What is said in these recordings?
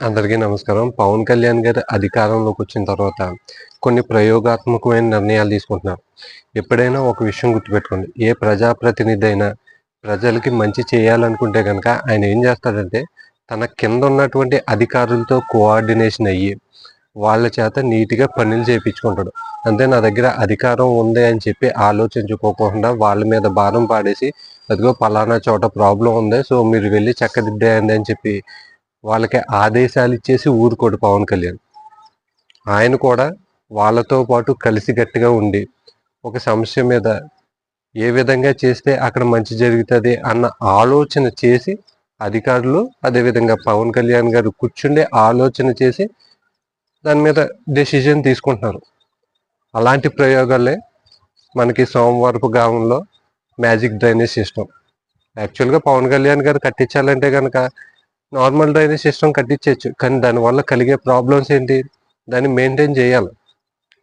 అందరికీ నమస్కారం. పవన్ కళ్యాణ్ గారు అధికారంలోకి వచ్చిన తర్వాత కొన్ని ప్రయోగాత్మకమైన నిర్ణయాలు తీసుకుంటున్నారు. ఎప్పుడైనా ఒక విషయం గుర్తుపెట్టుకోండి. ఏ ప్రజాప్రతినిధి అయినా ప్రజలకి మంచి చేయాలనుకుంటే కనుక ఆయన ఏం చేస్తాడంటే తన కింద ఉన్నటువంటి అధికారులతో కోఆర్డినేషన్ అయ్యి వాళ్ళ చేత నీట్గా పనులు చేయించుకుంటాడు అంతే నా దగ్గర అధికారం ఉంది అని చెప్పి ఆలోచించుకోకుండా వాళ్ళ మీద భారం పాడేసి అదిగో పలానా చోట ప్రాబ్లం ఉంది సో మీరు వెళ్ళి చక్కదిద్దేయండి అని చెప్పి వాళ్ళకి ఆదేశాలు ఇచ్చేసి ఊరుకోడు పవన్ కళ్యాణ్. ఆయన కూడా వాళ్ళతో పాటు కలిసికట్టుగా ఉండి ఒక సమస్య మీద ఏ విధంగా చేస్తే అక్కడ మంచి జరుగుతుంది అన్న ఆలోచన చేసి అధికారులు అదేవిధంగా పవన్ కళ్యాణ్ గారు కూర్చుండే ఆలోచన చేసి దాని మీద డెసిజన్ తీసుకుంటున్నారు. అలాంటి ప్రయోగాలే మనకి సోమవారపు గ్రామంలో మ్యాజిక్ డ్రైనేజ్ సిస్టమ్ యాక్చువల్గా పవన్ కళ్యాణ్ గారు కట్టించాలంటే కనుక నార్మల్ డ్రైనేజ్ సిస్టమ్ కట్టించవచ్చు కానీ దానివల్ల కలిగే ప్రాబ్లమ్స్ ఏంటి? దాన్ని మెయింటైన్ చేయాలి.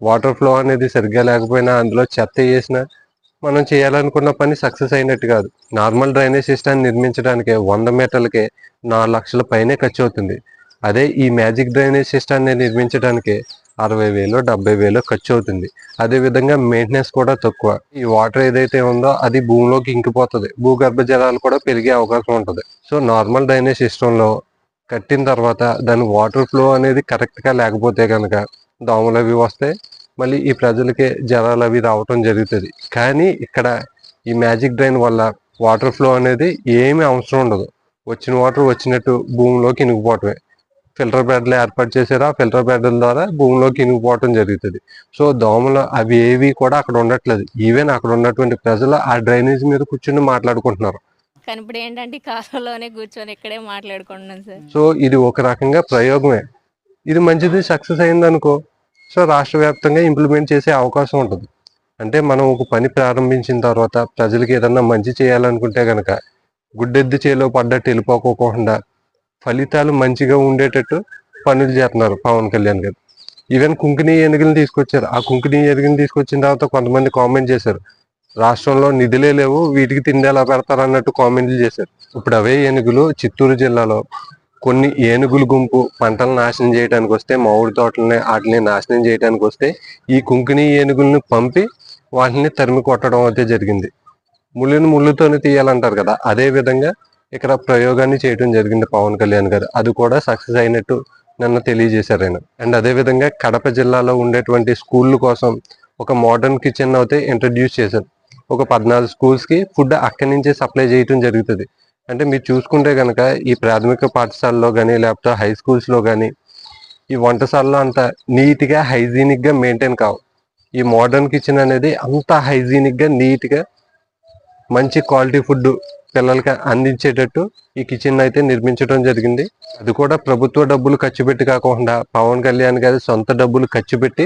వాటర్ ఫ్లో అనేది సరిగ్గా లేకపోయినా అందులో చెత్త వేసినా మనం చేయాలనుకున్న పని సక్సెస్ అయినట్టు కాదు. నార్మల్ డ్రైనేజ్ సిస్టమ్ నిర్మించడానికి వంద మీటర్లకే నాలుగు లక్షల పైనే ఖర్చు అవుతుంది. అదే ఈ మ్యాజిక్ డ్రైనేజ్ సిస్టాన్ని నిర్మించడానికి అరవై వేలు డెబ్బై వేలు ఖర్చు అవుతుంది అదే విధంగా మెయింటెనెన్స్ కూడా తక్కువ. ఈ వాటర్ ఏదైతే ఉందో అది భూమిలోకి ఇంకిపోతుంది. భూగర్భ జలాలు కూడా పెరిగే అవకాశం ఉంటుంది. సో నార్మల్ డ్రైనేజ్ సిస్టంలో కట్టిన తర్వాత దాని వాటర్ ఫ్లో అనేది కరెక్ట్గా లేకపోతే కనుక దోమలు అవి వస్తే మళ్ళీ ఈ ప్రజలకి జలాలు అవి రావటం జరుగుతుంది. కానీ ఇక్కడ ఈ మ్యాజిక్ డ్రైన్ వల్ల వాటర్ ఫ్లో అనేది ఏమీ అవసరం ఉండదు. వచ్చిన వాటర్ వచ్చినట్టు భూమిలోకి ఇనుకుపోవటమే ఫిల్టర్ బెడ్లు ఏర్పాటు చేశారు? ఆ ఫిల్టర్ బెడ్ల ద్వారా భూమిలోకి ఇనుకుపోవటం జరుగుతుంది. సో దోమలు అవి ఏవి కూడా అక్కడ ఉండట్లేదు. ఈవెన్ అక్కడ ఉన్నటువంటి ప్రజలు ఆ డ్రైనేజ్ మీద కూర్చుని మాట్లాడుకుంటున్నారు. కానీ ఇప్పుడు ఏంటంటే కారులోనే కూర్చొని ఇక్కడే మాట్లాడుకుంటున్నాం సార్. సో ఇది ఒక రకంగా ప్రయోగమే. ఇది మంచిది సక్సెస్ అయింది అనుకో సో రాష్ట్ర వ్యాప్తంగా ఇంప్లిమెంట్ చేసే అవకాశం ఉంటుంది. అంటే మనం ఒక పని ప్రారంభించిన తర్వాత ప్రజలకి ఏదన్నా మంచి చేయాలనుకుంటే కనుక గుడ్డెద్దు చేలో పడ్డట్టు వెళ్ళిపోకోకుండా ఫలితాలు మంచిగా ఉండేటట్టు పనులు చేస్తున్నారు పవన్ కళ్యాణ్ గారు. ఈవెన్ కుంకుని ఏనుగులు తీసుకొచ్చారు. ఆ కుంకుని ఏనుగులు తీసుకొచ్చిన తర్వాత కొంతమంది కామెంట్ చేశారు. రాష్ట్రంలో నిధులే లేవు వీటికి తిండి ఎలా పెడతారు అన్నట్టు కామెంట్లు చేశారు. ఇప్పుడు అవే ఏనుగులు చిత్తూరు జిల్లాలో కొన్ని ఏనుగుల గుంపు పంటలు నాశనం చేయడానికి వస్తే మామిడి తోటలని వాటిని నాశనం చేయడానికి వస్తే ఈ కుంకుని ఏనుగులను పంపి వాటిని తరిమి కొట్టడం అయితే జరిగింది. ముళ్ళుని ముళ్ళుతోనే తీయాలంటారు కదా. అదే విధంగా ఇక్కడ ప్రయోగాన్ని చేయడం జరిగింది పవన్ కళ్యాణ్ గారు. అది కూడా సక్సెస్ అయినట్టు నన్ను తెలియజేశారు ఆయన. అండ్ అదే విధంగా కడప జిల్లాలో ఉండేటువంటి స్కూళ్ళ కోసం ఒక మోడర్న్ కిచెన్ అయితే ఇంట్రడ్యూస్ చేశారు. ఒక పద్నాలుగు స్కూల్స్కి ఫుడ్ అక్కడి నుంచే సప్లై చేయటం జరుగుతుంది. అంటే మీరు చూసుకుంటే కనుక ఈ ప్రాథమిక పాఠశాలలో కానీ లేకపోతే హై స్కూల్స్లో కానీ ఈ వంటశాలలో అంత నీట్గా హైజీనిక్గా మెయింటైన్ కావు. ఈ మోడర్న్ కిచెన్ అనేది అంత హైజీనిక్గా నీట్గా మంచి క్వాలిటీ ఫుడ్ పిల్లలకి అందించేటట్టు ఈ కిచెన్ అయితే నిర్మించడం జరిగింది. అది కూడా ప్రభుత్వ డబ్బులు ఖర్చు పెట్టి కాకుండా పవన్ కళ్యాణ్ గారి సొంత డబ్బులు ఖర్చు పెట్టి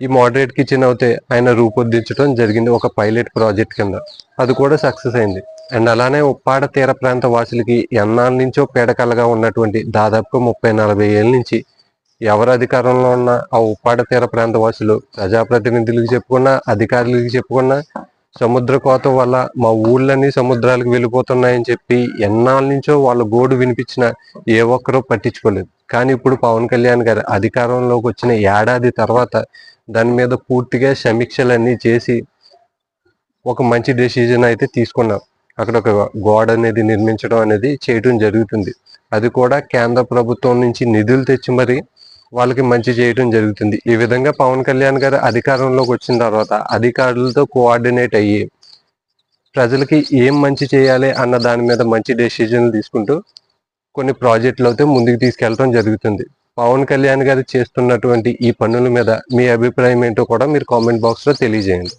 ఈ మోడరేట్ కిచెన్ అయితే ఆయన రూపొందించడం జరిగింది ఒక పైలట్ ప్రాజెక్ట్ కింద. అది కూడా సక్సెస్ అయింది. అండ్ అలానే ఉప్పాడ తీర ప్రాంత వాసులకి ఎన్నాళ్ళ నుంచో పేడకలగా ఉన్నటువంటి దాదాపు ముప్పై నలభై ఏళ్ళ నుంచి ఎవరు అధికారంలో ఉన్న ఆ ఉప్పాడ తీర ప్రాంత వాసులు ప్రజాప్రతినిధులకు చెప్పుకున్నా అధికారులకు చెప్పుకున్నా సముద్ర కోత వల్ల మా ఊళ్ళన్నీ సముద్రాలకు వెళ్ళిపోతున్నాయని చెప్పి ఎన్నాళ్ళ నుంచో వాళ్ళ గోడు వినిపించిన ఏ ఒక్కరూ పట్టించుకోలేదు. కానీ ఇప్పుడు పవన్ కళ్యాణ్ గారు అధికారంలోకి వచ్చిన ఏడాది తర్వాత దాని మీద పూర్తిగా సమీక్షలన్నీ చేసి ఒక మంచి డెసిజన్ అయితే తీసుకున్నారు. అక్కడ ఒక గోడ అనేది నిర్మించడం అనేది చేయడం జరుగుతుంది. అది కూడా కేంద్ర ప్రభుత్వం నుంచి నిధులు తెచ్చి మరి వాళ్ళకి మంచి చేయడం జరుగుతుంది. ఈ విధంగా పవన్ కళ్యాణ్ గారు అధికారంలోకి వచ్చిన తర్వాత అధికారులతో కోఆర్డినేట్ అయ్యి ప్రజలకి ఏం మంచి చేయాలి అన్న దాని మీద మంచి డెసిజన్లు తీసుకుంటూ కొన్ని ప్రాజెక్టులు అయితే ముందుకు తీసుకెళ్ళడం జరుగుతుంది. పవన్ కళ్యాణ్ గారు చేస్తున్నటువంటి ఈ పనుల మీద మీ అభిప్రాయం ఏంటో కూడా మీరు కామెంట్ బాక్స్లో తెలియజేయండి.